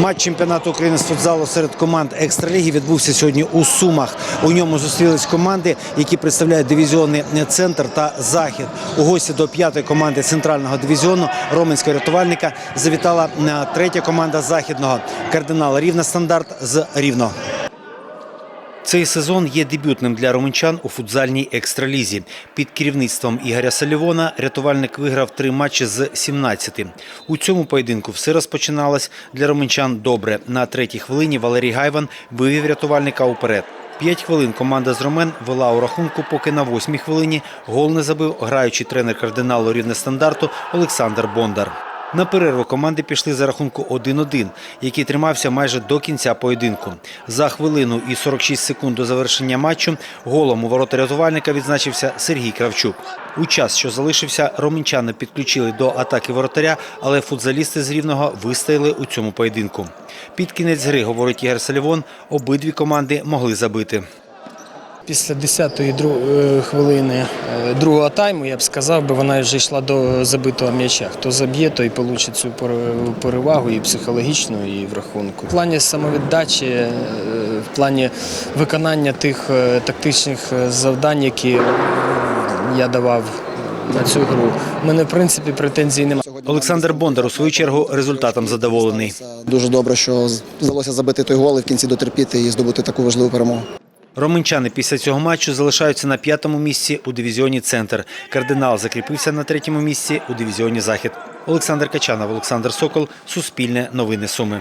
Матч чемпіонату України з футзалу серед команд екстраліги відбувся сьогодні у Сумах. У ньому зустрілись команди, які представляють дивізіони Центр та Захід. У гості до п'ятої команди центрального дивізіону Роменського рятувальника завітала е, третя команда західного кардинала Рівна стандарт з Рівно. Цей сезон є дебютним для романчан у футзальній екстралізі. Під керівництвом Ігоря Салівона рятувальник виграв три матчі з 17. У цьому поєдинку все розпочиналось для романчан добре. На третій хвилині Валерій Гайван вивів рятувальника уперед. П'ять хвилин команда з Ромен вела у рахунку, поки на восьмій хвилині гол не забив граючий тренер кардиналу рівне стандарту Олександр Бондар. На перерву команди пішли за рахунку 1-1, який тримався майже до кінця поєдинку. За хвилину і 46 секунд до завершення матчу голом у ворота рятувальника відзначився Сергій Кравчук. У час, що залишився, ромінчани підключили до атаки воротаря, але футзалісти з Рівного вистояли у цьому поєдинку. Під кінець гри, говорить Ігор Салівон, обидві команди могли забити. Після 10-ї е, хвилини е, другого тайму, я б сказав, би вона вже йшла до забитого м'яча. Хто заб'є, той получить цю пере- перевагу і психологічну, і в рахунку. В плані самовіддачі, е, в плані виконання тих тактичних завдань, які я давав на цю гру, в мене в принципі претензій немає. Олександр Бондар у свою чергу результатом задоволений. Дуже добре, що вдалося забити той гол і в кінці дотерпіти і здобути таку важливу перемогу. Романчани після цього матчу залишаються на п'ятому місці у дивізіоні Центр. Кардинал закріпився на третьому місці у дивізіоні Захід. Олександр Качанов, Олександр Сокол, Суспільне новини Суми.